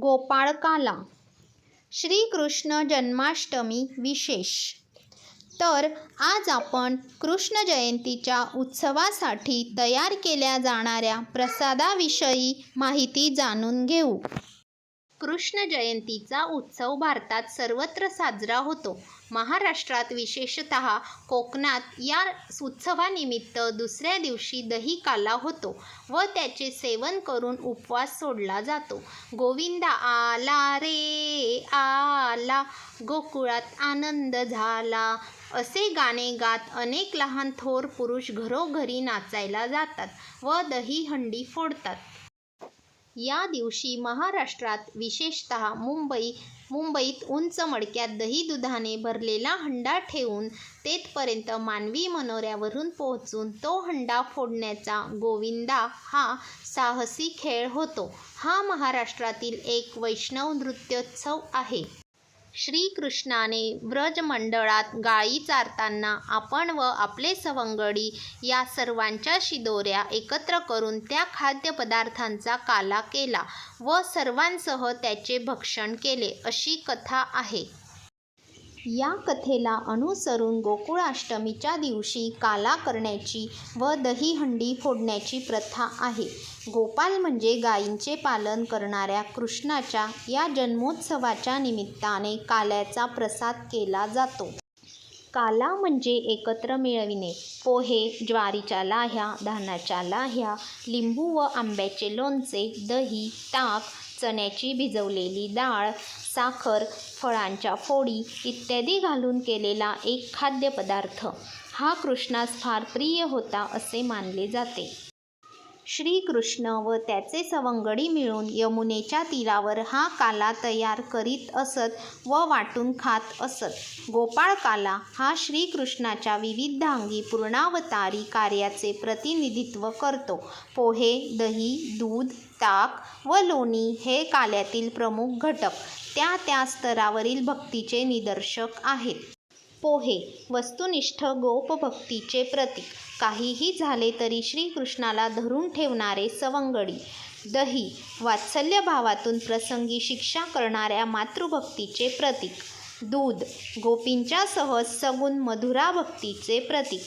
गोपाळकाला. श्रीकृष्ण जन्माष्टमी विशेष. तर आज आपण कृष्ण जयंतीच्या उत्सवासाठी तयार केल्या जाणाऱ्या प्रसादाविषयी माहिती जाणून घेऊ. कृष्ण जयंतीचा उत्सव भारतात सर्वत्र साजरा होतो. महाराष्ट्रात विशेषत कोकणात या उत्सवानिमित्त दुसऱ्या दिवशी दही काला होतो व त्याचे सेवन करून उपवास सोडला जातो. गोविंदा आला रे आला गोकुळात आनंद झाला असे गाणे गात अनेक लहान थोर पुरुष घरोघरी नाचायला जातात व दही हंडी फोडतात. या दिवशी महाराष्ट्रात विशेषत मुंबई मुंबईत उंच मडक्यात दही दुधाने भरलेला हंडा ठेवून तेथपर्यंत मानवी मनोऱ्यावरून पोहोचून तो हंडा फोडण्याचा गोविंदा हा साहसी खेळ होतो. हा महाराष्ट्रातील एक वैष्णव नृत्योत्सव आहे. श्रीकृष्णाने व्रजमंडळात गायी चारताना आपण व आपले सवंगडी या सर्वांच्या शिदोऱ्या एकत्र करून त्या खाद्यपदार्थांचा काला केला व सर्वांसह त्याचे भक्षण केले अशी कथा आहे. या कथेला अनुसरून गोकुळाष्टमीच्या दिवशी काला करण्याची व दहीहंडी फोडण्याची प्रथा आहे. गोपाल म्हणजे गायींचे पालन करणाऱ्या कृष्णाच्या या जन्मोत्सवाच्या निमित्ताने काल्याचा प्रसाद केला जातो. काला म्हणजे एकत्र मिळविणे. पोहे ज्वारीच्या लाह्या धानाच्या लाह्या लिंबू व आंब्याचे लोणचे दही ताक चण्याची भिजवलेली डाळ साखर फळांच्या फोडी इत्यादी घालून केलेला एक खाद्यपदार्थ. हा कृष्णास फार प्रिय होता असे मानले जाते. श्रीकृष्ण व त्याचे सवंगडी मिळून यमुनेच्या तीरावर हा काला तयार करीत असत व वाटून खात असत. गोपाळ काला हा श्रीकृष्णाच्या विविधांगी पूर्णावतारी कार्याचे प्रतिनिधित्व करतो. पोहे दही दूध ताक व लोणी हे काल्यातील प्रमुख घटक. त्या त्या स्तरावरील भक्तीचे निदर्शक आहेत. पोहे वस्तुनिष्ठ गोपभक्तीचे प्रतीक. काहीही झाले तरी श्रीकृष्णाला धरून ठेवणारे सवंगडी दही वात्सल्य भावातून प्रसंगी शिक्षा करणाऱ्या मातृभक्तीचे प्रतीक. दूध गोपींच्या सहज सगुण मधुरा भक्तीचे प्रतीक.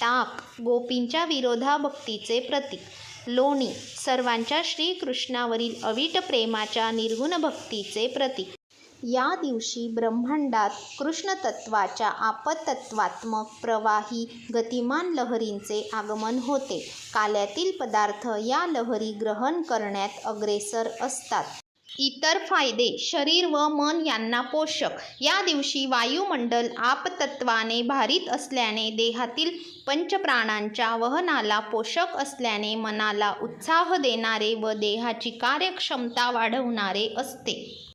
ताक गोपींच्या विरोधाभक्तीचे प्रतीक. लोणी सर्वांच्या श्रीकृष्णावरील अवीट प्रेमाच्या निर्गुण भक्तीचे प्रतीक. या दिवशी ब्रह्मांडात कृष्णतत्वाच्या आपतत्वात्मक प्रवाही गतिमान लहरींचे आगमन होते. काल्यातील पदार्थ या लहरी ग्रहण करण्यात अग्रेसर असतात. इतर फायदे शरीर व मन यांना पोषक. या दिवशी वायुमंडल आपतत्वाने भारित असल्याने देहातील पंचप्राणांच्या वहनाला पोषक असल्याने मनाला उत्साह देणारे व देहाची कार्यक्षमता वाढवणारे असते.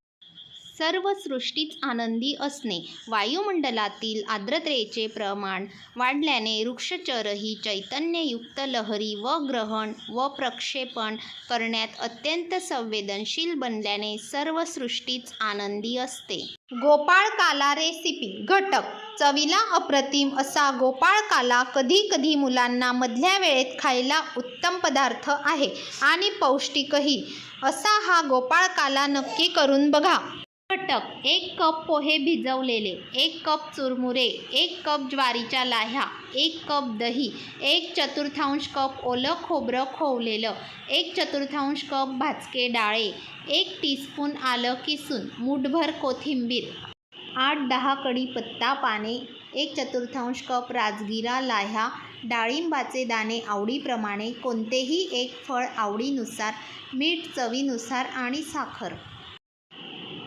सर्व सृष्टीच आनंदी असणे. वायुमंडलातील आर्द्रतेचे प्रमाण वाढल्याने वृक्षचरही चैतन्ययुक्त लहरी व ग्रहण व प्रक्षेपण करण्यात अत्यंत संवेदनशील बनल्याने सर्व सृष्टीच आनंदी असते. गोपाळ काला रेसिपी. घटक. चवीला अप्रतिम असा गोपाळ काला कधी कधी मुलांना मधल्या वेळेत खायला उत्तम पदार्थ आहे आणि पौष्टिकही. असा हा गोपाळ काला नक्की करून बघा. घटक एक कप पोहे भिजवलेले एक कप चुरमुरे एक कप ज्वारीच्या लाह्या एक कप दही एक चतुर्थांश कप ओलं खोबरं खोवलेलं एक चतुर्थांश कप भाजके डाळे एक टीस्पून आलं किसून मूठभर कोथिंबीर आठ दहा कढीपत्ता पाने एक चतुर्थांश कप राजगिरा लाह्या डाळिंबाचे दाणे आवडीप्रमाणे कोणतेही एक फळ आवडीनुसार मीठ चवीनुसार आणि साखर.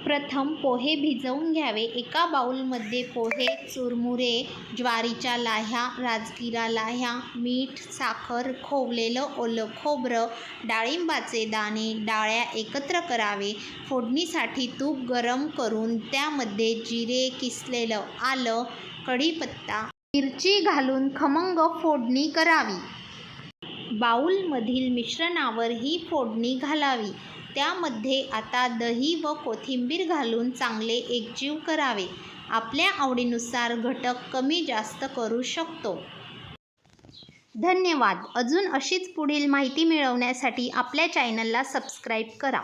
प्रथम पोहे भिजवून घ्यावे. एका बाऊलमध्ये पोहे चुरमुरे ज्वारीच्या लाह्या राजगिरा लाह्या मीठ साखर खोवलेलं ओलं खोबरं डाळिंबाचे दाणे डाळ्या एकत्र करावे. फोडणीसाठी तूप गरम करून त्यामध्ये जिरे किसलेलं आलं कढीपत्ता मिरची घालून खमंग फोडणी करावी. बाऊलमधील मिश्रणावर ही फोडणी घालावी. त्यामध्ये आता दही व कोथिंबीर घालून चांगले एकजीव करावे. आपल्या आवडीनुसार घटक कमी जास्त करू शकतो. धन्यवाद. अजून अशीच पुढील माहिती मिळवण्यासाठी आपल्या चॅनलला सबस्क्राईब करा.